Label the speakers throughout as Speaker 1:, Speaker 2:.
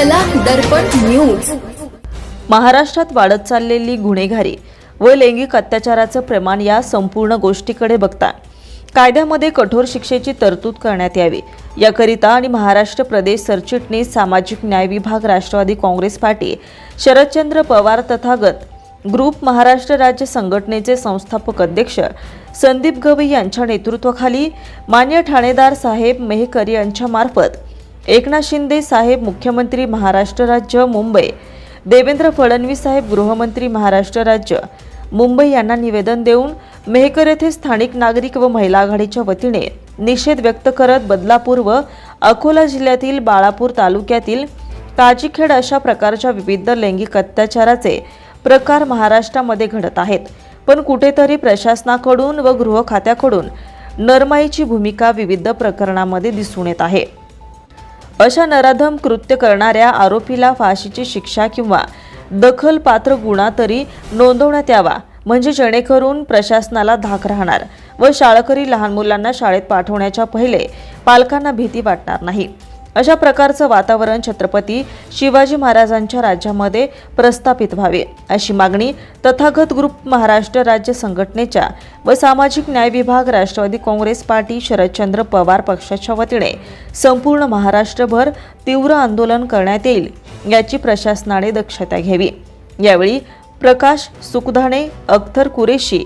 Speaker 1: कला दर्पण न्यूज.
Speaker 2: महाराष्ट्रात वाढत चाललेली गुन्हेगारी व लैंगिक अत्याचाराचं प्रमाण या संपूर्ण गोष्टीकडे बघता कायद्यामध्ये कठोर शिक्षेची तरतूद करण्यात यावी. याकरिता आणि महाराष्ट्र प्रदेश सरचिटणीस सामाजिक न्याय विभाग Rashtrawadi Congress party Sharadchandra Pawar Tathagat group Maharashtra राज्य संघटनेचे संस्थापक अध्यक्ष संदीप गवई यांच्या नेतृत्वाखाली मान्य ठाणेदार साहेब मेहकर यांच्यामार्फत एकनाथ शिंदे साहेब मुख्यमंत्री महाराष्ट्र राज्य मुंबई. देवेंद्र फडणवीस साहेब गृहमंत्री महाराष्ट्र राज्य. मुंबई यांना निवेदन देऊन मेहकर येथे स्थानिक नागरिक व महिला आघाडीच्या वतीने निषेध व्यक्त करत बदलापूर व अकोला जिल्ह्यातील बाळापूर तालुक्यातील काजीखेड अशा प्रकारच्या विविध लैंगिक अत्याचाराचे प्रकार महाराष्ट्रामध्ये घडत आहेत. पण कुठेतरी प्रशासनाकडून व गृह खात्याकडून नरमाईची भूमिका विविध प्रकरणामध्ये दिसून येत आहे. अशा नराधम कृत्य करणाऱ्या आरोपीला फाशीची शिक्षा किंवा दखलपात्र गुन्हा तरी नोंदवण्यात यावा म्हणजे जेणेकरून प्रशासनाला धाक राहणार व शाळकरी लहान मुलांना शाळेत पाठवण्याच्या पहिले पालकांना भीती वाटणार नाही. अशा प्रकारचं वातावरण छत्रपती शिवाजी महाराजांच्या राज्यामध्ये प्रस्थापित व्हावे अशी मागणी तथागत ग्रुप महाराष्ट्र राज्य संघटनेच्या व सामाजिक न्याय विभाग राष्ट्रवादी काँग्रेस पार्टी शरदचंद्र पवार पक्षाच्या वतीने संपूर्ण महाराष्ट्रभर तीव्र आंदोलन करण्यात येईल याची प्रशासनाने दक्षता घ्यावी. यावेळी प्रकाश सुखधाणे अख्तर कुरेशी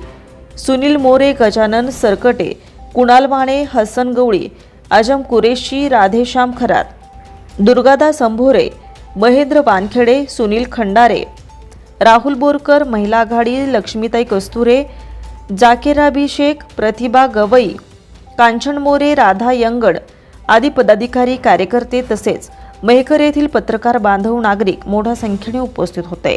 Speaker 2: सुनील मोरे गजानन सरकटे कुणाल माने हसन गवळी आजम कुरेशी राधेश्याम खरात दुर्गादा संभोरे महेंद्र वानखेडे सुनील खंडारे राहुल बोरकर महिला आघाडी लक्ष्मीताई कस्तुरे जाकेराबी प्रतिभा गवई कांचन मोरे राधा यंगड आदी पदाधिकारी कार्यकर्ते तसेच मेहकर येथील पत्रकार बांधव नागरिक मोठ्या संख्येने उपस्थित होते.